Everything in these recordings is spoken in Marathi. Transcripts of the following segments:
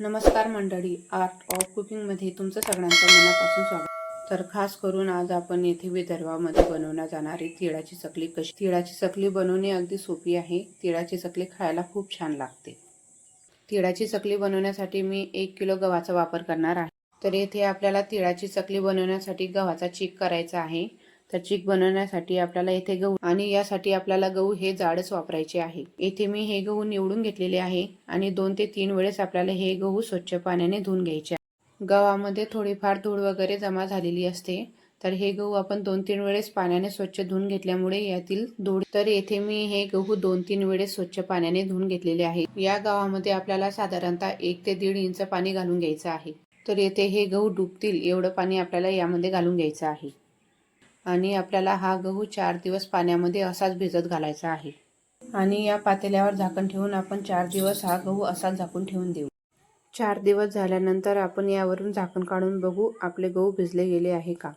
नमस्कार मंडळी आर्ट ऑफ कुकिंगमध्ये तुमचं सगळ्यांचं मनापासून स्वागत. तर खास करून आज आपण येथे विदर्भामध्ये बनवण्यात जाणारी तिळाची चकली कशी? तिळाची चकली बनवणे अगदी सोपी आहे. तिळाची चकली खायला खूप छान लागते. तिळाची चकली बनवण्यासाठी मी एक किलो गव्हाचा वापर करणार आहे. तर येथे आपल्याला तिळाची चकली बनवण्यासाठी गव्हाचा चीक करायचा आहे. तर चिक बनवण्यासाठी आपल्याला येथे गहू आणि यासाठी आपल्याला गहू हे जाडच वापरायचे आहे. येथे मी हे गहू निवडून घेतलेले आहे आणि दोन ते तीन वेळेस आपल्याला हे गहू स्वच्छ पाण्याने धुवून घ्यायचे आहे. गव्हामध्ये थोडीफार धूळ वगैरे जमा झालेली असते तर हे गहू आपण दोन तीन वेळेस पाण्याने स्वच्छ धुवून घेतल्यामुळे यातील धूळ तर येथे मी हे गहू दोन तीन वेळेस स्वच्छ पाण्याने धुवून घेतलेले आहे. या गव्हामध्ये आपल्याला साधारणतः एक ते दीड इंच पाणी घालून घ्यायचं आहे. तर येथे हे गहू डुबतील एवढं पाणी आपल्याला यामध्ये घालून घ्यायचं आहे. आणि आपल्याला हा गहू चार दिवस पाण्यामध्ये असाच भिजत घालायचा आहे. आणि या पातेल्यावर झाकण ठेवून आपण चार दिवस हा गहू असाच झाकून ठेवून देऊ. चार दिवस झाल्यानंतर आपण यावरून झाकण काढून बघू आपले गहू भिजले गेले आहे का?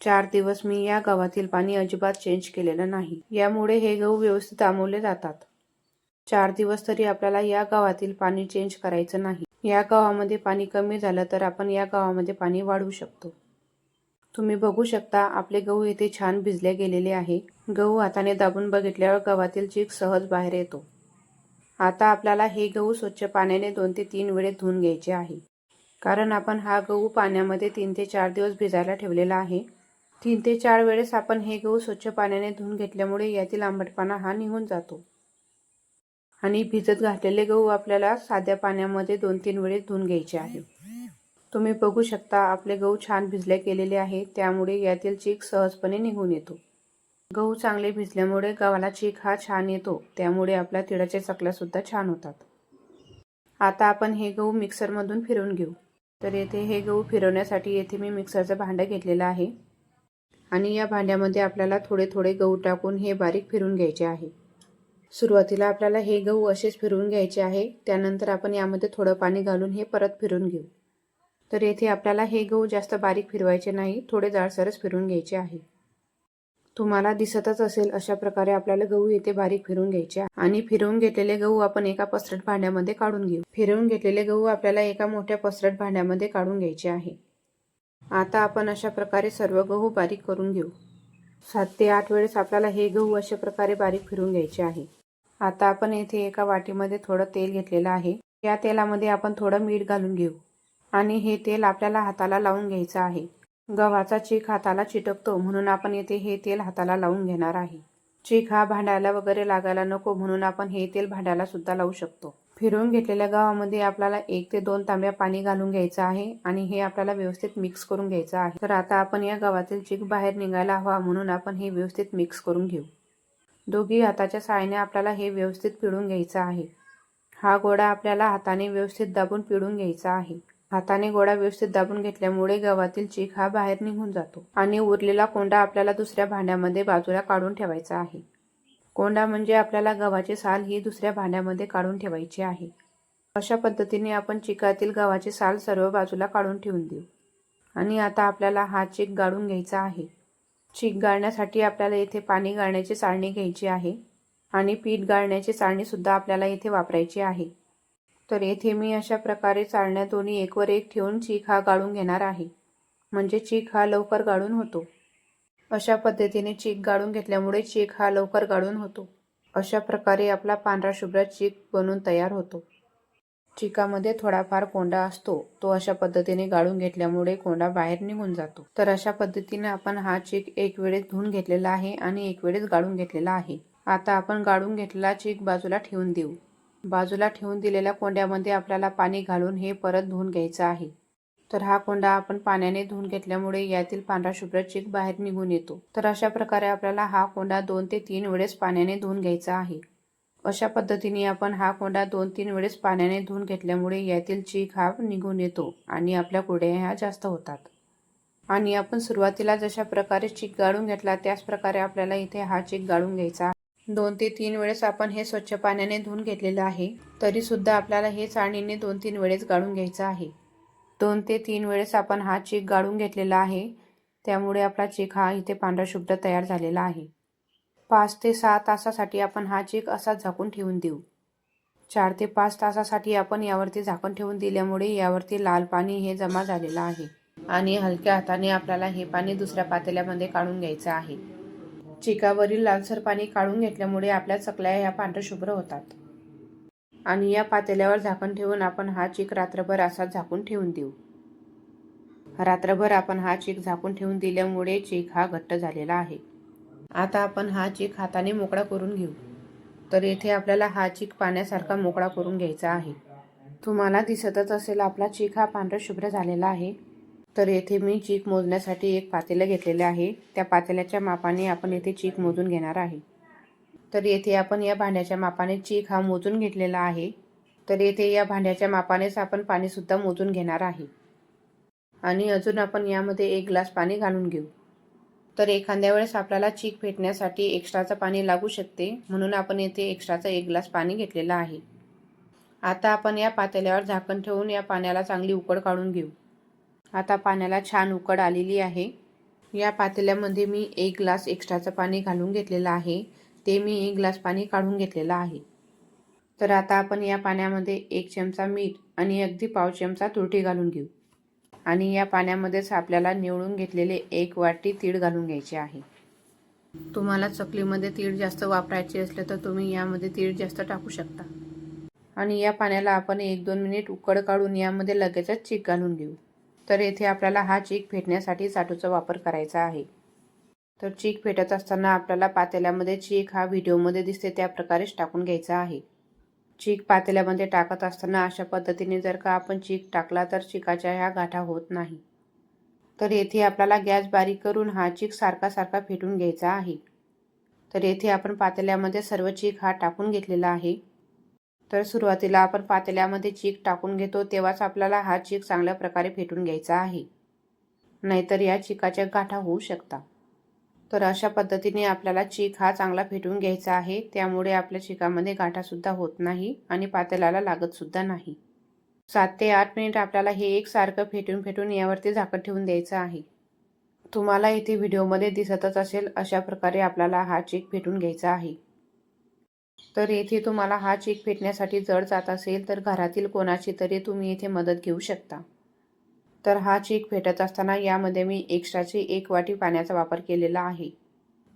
चार दिवस मी या गव्हातील पाणी अजिबात चेंज केलेलं नाही. यामुळे हे गहू व्यवस्थित आंबवले जातात. चार दिवस तरी आपल्याला या गावातील पाणी चेंज करायचं नाही. या गावामध्ये पाणी कमी झालं तर आपण या गावामध्ये पाणी वाढवू शकतो. तुम्ही बघू शकता आपले गहू येथे छान भिजले गेलेले आहे. गहू हाताने दाबून बघितल्यावर गव्हातील चीक सहज बाहेर येतो. आता आपल्याला हे गहू स्वच्छ पाण्याने दोन ते तीन वेळेस धुवून घ्यायचे आहे. कारण आपण हा गहू पाण्यामध्ये तीन ते चार दिवस भिजायला ठेवलेला आहे. तीन ते चार वेळेस आपण हे गहू स्वच्छ पाण्याने धुवून घेतल्यामुळे यातील आंबटपणा हा निघून जातो. आणि भिजत घातलेले गहू आपल्याला साध्या पाण्यामध्ये दोन तीन वेळेस धुवून घ्यायचे आहे. तुम्ही बघू शकता आपले गहू छान भिजले केलेले आहे त्यामुळे यातील चीक सहजपणे निघून येतो. गहू चांगले भिजल्यामुळे गव्हाला चीक हा छान येतो त्यामुळे आपल्या तिळाच्या चकल्यासुद्धा छान होतात. आता आपण हे गहू मिक्सरमधून फिरवून घेऊ. तर येथे हे गहू फिरवण्यासाठी येथे मी मिक्सरचं भांडं घेतलेलं आहे. आणि या भांड्यामध्ये आपल्याला थोडे थोडे गहू टाकून हे बारीक फिरून घ्यायचे आहे. सुरुवातीला आपल्याला हे गहू असेच फिरवून घ्यायचे आहे त्यानंतर आपण यामध्ये थोडं पाणी घालून हे परत फिरून घेऊ. तर येथे आपल्याला हे गहू जास्त बारीक फिरवायचे नाही थोडे जाडसरच फिरून घ्यायचे आहे. तुम्हाला दिसतच असेल अशा प्रकारे आपल्याला गहू येथे बारीक फिरून घ्यायचे आहे. आणि फिरवून घेतलेले गहू आपण एका पसरट भांड्यामध्ये काढून घेऊ. फिरवून घेतलेले गहू आपल्याला एका मोठ्या पसरट भांड्यामध्ये काढून घ्यायचे आहे. आता आपण अशा प्रकारे सर्व गहू बारीक करून घेऊ. सात ते आठ वेळेस आपल्याला हे गहू अशा प्रकारे बारीक फिरून घ्यायचे आहे. आता आपण येथे एका वाटीमध्ये थोडं तेल घेतलेलं आहे. या तेलामध्ये आपण थोडं मीठ घालून घेऊ. आणि हे तेल आपल्याला हाताला लावून घ्यायचं आहे. गव्हाचा चीक हाताला चिटकतो म्हणून आपण येथे हे तेल हाताला लावून घेणार आहे. चीक हा भांड्याला वगैरे लागायला नको म्हणून आपण हे तेल भांड्याला सुद्धा लावू शकतो. फिरवून घेतलेल्या गव्हामध्ये आपल्याला एक ते दोन तांब्या पाणी घालून घ्यायचं आहे आणि हे आपल्याला व्यवस्थित मिक्स करून घ्यायचं आहे. तर आता आपण या गव्हातील चीक बाहेर निघायला हवा म्हणून आपण हे व्यवस्थित मिक्स करून घेऊ. दोघी हाताच्या साहाय्याने आपल्याला हे व्यवस्थित पिळून घ्यायचं आहे. हा गोळा आपल्याला हाताने व्यवस्थित दाबून पिळून घ्यायचा आहे. हाताने गोळा व्यवस्थित दाबून घेतल्यामुळे गव्हातील चीक हा बाहेर निघून जातो आणि उरलेला कोंडा आपल्याला दुसऱ्या भांड्यामध्ये बाजूला काढून ठेवायचा आहे. कोंडा म्हणजे आपल्याला गव्हाची साल ही दुसऱ्या भांड्यामध्ये काढून ठेवायची आहे. अशा पद्धतीने आपण चिकातील गव्हाची साल सर्व बाजूला काढून ठेवून देऊ. आणि आता आपल्याला हा चीक गाळून घ्यायचा आहे. चीक गाळण्यासाठी आपल्याला येथे पाणी गाळण्याची चाळणी घ्यायची आहे आणि पीठ गाळण्याची चाळणीसुद्धा आपल्याला येथे वापरायची आहे. तर येथे मी अशा प्रकारे चाळण्या दोन्ही एकवर एक ठेवून चीक हा गाळून घेणार आहे. म्हणजे चीक हा लवकर गाळून होतो. अशा पद्धतीने चीक गाळून घेतल्यामुळे चीक हा लवकर गाळून होतो. अशा प्रकारे आपला पांढरा शुभ्र चीक बनून तयार होतो. चिकामध्ये थोडाफार कोंडा असतो तो अशा पद्धतीने गाळून घेतल्यामुळे कोंडा बाहेर निघून जातो. तर अशा पद्धतीने आपण हा चीक एक वेळेस धुवून घेतलेला आहे आणि एक वेळेस गाळून घेतलेला आहे. आता आपण गाळून घेतलेला चीक बाजूला ठेवून देऊ. बाजूला ठेवून दिलेल्या कोंड्यामध्ये आपल्याला पाणी घालून हे परत धुवून घ्यायचं आहे. तर हा कोंडा आपण पाण्याने धुवून घेतल्यामुळे यातील पांढरा शुभ्र चीक बाहेर निघून येतो. तर अशा प्रकारे आपल्याला हा कोंडा दोन ते तीन वेळेस पाण्याने धुवून घ्यायचा आहे. अशा पद्धतीने आपण हा कोंडा दोन तीन वेळेस पाण्याने धुवून घेतल्यामुळे यातील चीक हा निघून येतो आणि आपल्या कुड्या ह्या जास्त होतात. आणि आपण सुरुवातीला जशा प्रकारे चीक गाळून घेतला त्याच प्रकारे आपल्याला इथे हा चीक गाळून घ्यायचा दोन ते तीन वेळेस आपण हे स्वच्छ पाण्याने धुवून घेतलेलं आहे तरी सुद्धा आपल्याला हे चाळणीने दोन तीन वेळेस गाळून घ्यायचं आहे. दोन ते तीन वेळेस आपण हा चीक गाळून घेतलेला आहे त्यामुळे आपला चीक हा इथे पांढरा शुभ्र तयार झालेला आहे. पाच ते सहा तासासाठी आपण हा चीक असा झाकून ठेवून देऊ. चार ते पाच तासासाठी आपण यावरती झाकण ठेवून दिल्यामुळे यावरती लाल पाणी हे जमा झालेलं आहे आणि हलक्या हाताने आपल्याला हे पाणी दुसऱ्या पातेल्यामध्ये काढून घ्यायचं आहे. चिकावरील लालसर पाणी काढून घेतल्यामुळे आपल्या चकल्या ह्या पांढरशुभ्र होतात. आणि या पातेल्यावर झाकण ठेवून आपण हा चीक रात्रभर असा झाकून ठेवून देऊ. रात्रभर आपण हा चीक झाकून ठेवून दिल्यामुळे चीक हा घट्ट झालेला आहे. आता आपण हा चीक हाताने मोकळा करून घेऊ. तर येथे आपल्याला हा चीक पाण्यासारखा मोकळा करून घ्यायचा आहे. तुम्हाला दिसतच असेल आपला चीक हा पांढरा शुभ्र झालेला आहे. तर येथे मी चीक मोजण्यासाठी एक पातेलं घेतलेले आहे. त्या पातेल्याच्या मापाने आपण येथे चीक मोजून घेणार आहे. तर येथे आपण या भांड्याच्या मापाने चीक हा मोजून घेतलेला आहे. तर येथे या भांड्याच्या मापानेच आपण पाणीसुद्धा मोजून घेणार आहे. आणि अजून आपण यामध्ये एक ग्लास पाणी घालून घेऊ. तर एखाद्या वेळेस आपल्याला चीक फेटण्यासाठी एक्स्ट्राचं पाणी लागू शकते म्हणून आपण येथे एक्स्ट्राचं एक ग्लास पाणी घेतलेलं आहे. आता आपण या पातेल्यावर झाकण ठेवून या पाण्याला चांगली उकड काढून घेऊ. आता पाण्याला छान उकड आलेली आहे. या पातेल्यामध्ये मी एक ग्लास एक्स्ट्राचं पाणी घालून घेतलेलं आहे. ते मी एक ग्लास पाणी काढून घेतलेलं आहे. तर आता आपण या पाण्यामध्ये एक चमचा मीठ आणि अगदी पाव चमचा तुरटी घालून घेऊ. आणि या पाण्यामध्येच आपल्याला निवडून घेतलेले एक वाटी तीळ घालून घ्यायचे आहे. तुम्हाला चकलीमध्ये तीळ जास्त वापरायचे असले तर तुम्ही यामध्ये तीळ जास्त टाकू शकता. आणि या पाण्याला आपण एक दोन मिनिट उकड काढून यामध्ये लगेचच चीक घालून घेऊ. तर येथे आपल्याला हा चीक फेटण्यासाठी साठूचा वापर करायचा आहे. तर चीक फेटत असताना आपल्याला पातेल्यामध्ये चीक हा व्हिडिओमध्ये दिसते त्या प्रकारेच टाकून घ्यायचा आहे. चीक पातेल्यामध्ये टाकत असताना अशा पद्धतीने जर का आपण चीक टाकला तर चिकाच्या ह्या गाठा होत नाही. तर येथे आपल्याला गॅस बारीक करून हा चीक सारखा सारखा फेटून घ्यायचा आहे. तर येथे आपण पातेल्यामध्ये सर्व चीक हा टाकून घेतलेला आहे. तर सुरुवातीला आपण पातेल्यामध्ये चीक टाकून घेतो तेव्हाच आपल्याला हा चीक चांगल्या प्रकारे फेटून घ्यायचा आहे. नाहीतर या चिकाच्या गाठा होऊ शकता. तर अशा पद्धतीने आपल्याला चीक हा चांगला फेटून घ्यायचा आहे. त्यामुळे आपल्या चिकामध्ये गाठासुद्धा होत नाही आणि पातेल्याला लागतसुद्धा नाही. सात ते आठ मिनिट आपल्याला हे एकसारखं फेटून फेटून यावरती झाकण ठेवून द्यायचं आहे. तुम्हाला इथे व्हिडिओमध्ये दिसतच असेल अशा प्रकारे आपल्याला हा चीक फेटून घ्यायचा आहे. तर येथे तुम्हाला हा चेक फेटण्यासाठी जड जात असेल तर घरातील कोणाची तरी तुम्ही येथे मदत घेऊ शकता. तर हा चेक फेटत असताना यामध्ये मी एक्स्ट्राची एक वाटी पाण्याचा वापर केलेला आहे.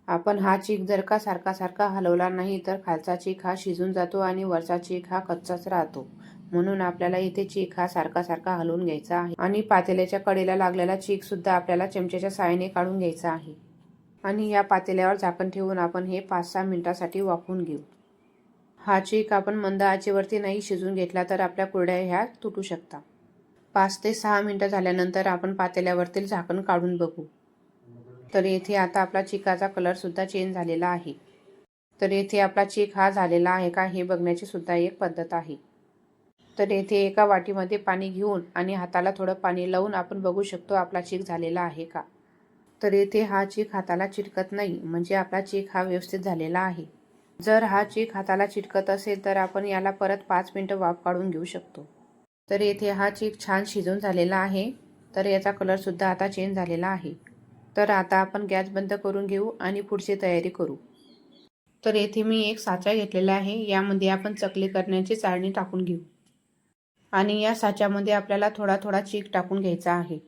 आपण हा चीक जर का सारखा सारखा हलवला नाही तर खालचा चीक हा शिजून जातो आणि वरचा चीक हा कच्चाच राहतो. म्हणून आपल्याला इथे चीक हा सारखा सारखा हलवून घ्यायचा आहे आणि पातेल्याच्या कडेला लागलेला चीक सुद्धा आपल्याला चमच्याच्या साहाय्याने काढून घ्यायचा आहे. आणि या पातेल्यावर झाकण ठेवून आपण हे पाच सहा मिनिटासाठी वाफवून घेऊ. हा चीक आपण मंद आचेवरती नाही शिजून घेतला तर आपल्या कुरड्या ह्या तुटू शकता. पाच ते सहा मिनटं झाल्यानंतर आपण पातेल्यावरतील झाकण काढून बघू. तर येथे आता आपला चिकाचा कलरसुद्धा चेंज झालेला आहे. तर येथे आपला चीक हा झालेला आहे का हे बघण्याची सुद्धा एक पद्धत आहे. तर येथे एका वाटीमध्ये पाणी घेऊन आणि हाताला थोडं पाणी लावून आपण बघू शकतो आपला चीक झालेला आहे का. तर येथे हा चीक हाताला चिटकत नाही म्हणजे आपला चीक हा व्यवस्थित झालेला आहे. जर हा चीक हाताला चिटकत असेल तर आपण याला परत पाच मिनटं वाफ काढून घेऊ शकतो. तर येथे हा चीक छान शिजून झालेला आहे. तर याचा कलरसुद्धा आता चेंज झालेला आहे. तर आता आपण गॅस बंद करून घेऊ आणि पुढची तयारी करू. तर येथे मी एक साचा घेतलेला आहे. यामध्ये आपण चकली करण्याची चाळणी टाकून घेऊ. आणि या साच्यामध्ये आपल्याला थोडा थोडा चीक टाकून घ्यायचा आहे.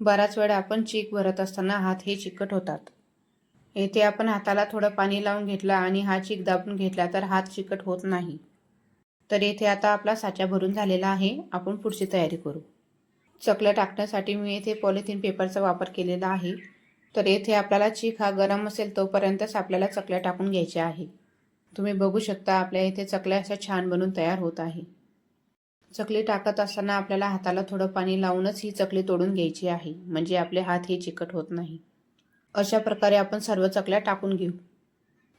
बराच वेळ आपण चीक भरत असताना हात हे चिकट होतात. येथे आपण हाताला थोडं पाणी लावून घेतला आणि हा चीक दाबून घेतला तर हात चिकट होत नाही. तर येथे आता आपला साचा भरून झालेला आहे. आपण पुढची तयारी करू. चकल्या टाकण्यासाठी मी येथे पॉलिथिन पेपरचा वापर केलेला आहे. तर येथे आपल्याला चीक हा गरम असेल तोपर्यंतच आपल्याला चकल्या टाकून घ्यायच्या आहे. तुम्ही बघू शकता आपल्या इथे चकल्या अशा छान बनून तयार होत आहे. चकली टाकत असताना आपल्याला हाताला थोडं पाणी लावूनच ही चकली तोडून घ्यायची आहे. म्हणजे आपले हात हे चिकट होत नाही. अशा प्रकारे आपण सर्व चकल्या टाकून घेऊ.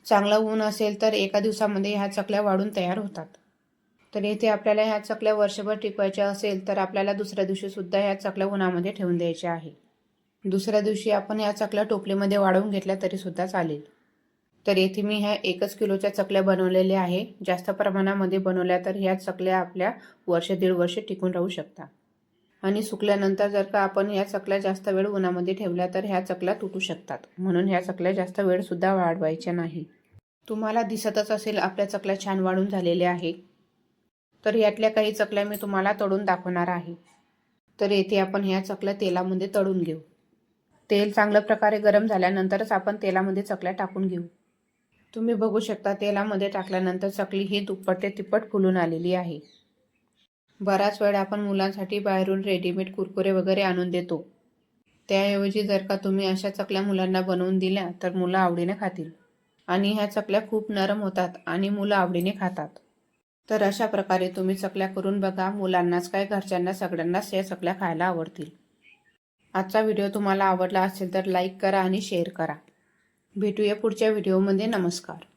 चांगलं ऊन असेल तर एका दिवसामध्ये ह्या चकल्या वाढून तयार होतात. तर येथे आपल्याला ह्या चकल्या वर्षभर टिकवायच्या असेल तर आपल्याला दुसऱ्या दिवशीसुद्धा ह्या चकल्या उन्हामध्ये ठेवून द्यायच्या आहे. दुसऱ्या दिवशी आपण ह्या चकल्या टोपलीमध्ये वाढवून घेतल्या तरीसुद्धा चालेल. तर येथे मी ह्या एकच किलोच्या चकल्या बनवलेल्या आहे. जास्त प्रमाणामध्ये बनवल्या तर ह्या चकल्या आपल्या वर्ष दीड वर्ष टिकून राहू शकतात. आणि सुकल्यानंतर जर का आपण ह्या चकल्या जास्त वेळ उन्हामध्ये ठेवल्या तर ह्या चकल्या तुटू शकतात. म्हणून ह्या चकल्या जास्त वेळसुद्धा वाढवायच्या नाही. तुम्हाला दिसतच असेल आपल्या चकल्या छान वाढून झालेल्या आहे तर यातल्या काही चकल्या मी तुम्हाला तळून दाखवणार आहे. तर येथे आपण ह्या चकल्या तेलामध्ये तळून घेऊ. तेल चांगल्या प्रकारे गरम झाल्यानंतरच आपण तेलामध्ये चकल्या टाकून घेऊ. तुम्ही बघू शकता तेलामध्ये टाकल्यानंतर चकली ही दुप्पट ते तिप्पट फुलून आलेली आहे. बराच वेळ आपण मुलांसाठी बाहेरून रेडीमेड कुरकुरे वगैरे आणून देतो. त्याऐवजी जर का तुम्ही अशा चकल्या मुलांना बनवून दिल्या तर मुलं आवडीने खातील. आणि ह्या चकल्या खूप नरम होतात आणि मुलं आवडीने खातात. तर अशा प्रकारे तुम्ही चकल्या करून बघा मुलांनाच काय घरच्यांना सगळ्यांनाच या चकल्या खायला आवडतील. आजचा व्हिडिओ तुम्हाला आवडला असेल तर लाईक करा आणि शेअर करा. भेटूया पुढच्या व्हिडिओमध्ये. नमस्कार.